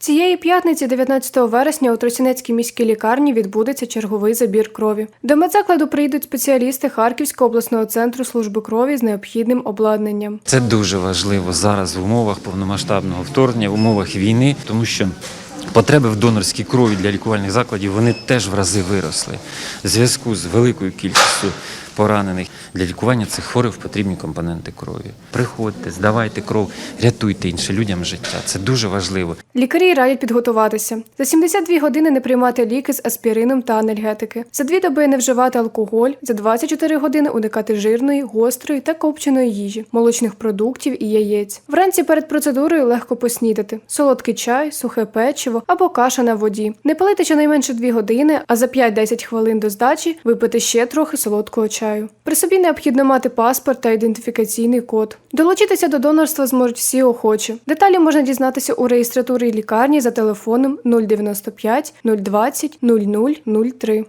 Цієї п'ятниці, 19 вересня, у Тростянецькій міській лікарні відбудеться черговий забір крові. До медзакладу прийдуть спеціалісти Харківського обласного центру служби крові з необхідним обладнанням. Це дуже важливо зараз в умовах повномасштабного вторгнення, в умовах війни, тому що потреби в донорській крові для лікувальних закладів вони теж в рази виросли. В зв'язку з великою кількістю поранених для лікування цих хворих потрібні компоненти крові. Приходьте, здавайте кров, рятуйте іншим людям життя. Це дуже важливо. Лікарі радять підготуватися. За 72 години не приймати ліки з аспірином та анальгетики. За дві доби не вживати алкоголь. За 24 години уникати жирної, гострої та копченої їжі, молочних продуктів і яєць. Вранці перед процедурою легко поснідати: солодкий чай, сухе печиво або каша на воді. Не палити щонайменше 2 години, а за 5-10 хвилин до здачі випити ще трохи солодкого чаю. При собі необхідно мати паспорт та ідентифікаційний код. Долучитися до донорства зможуть всі охочі. Деталі можна дізнатися у реєстратурі лікарні за телефоном 095 020 0003.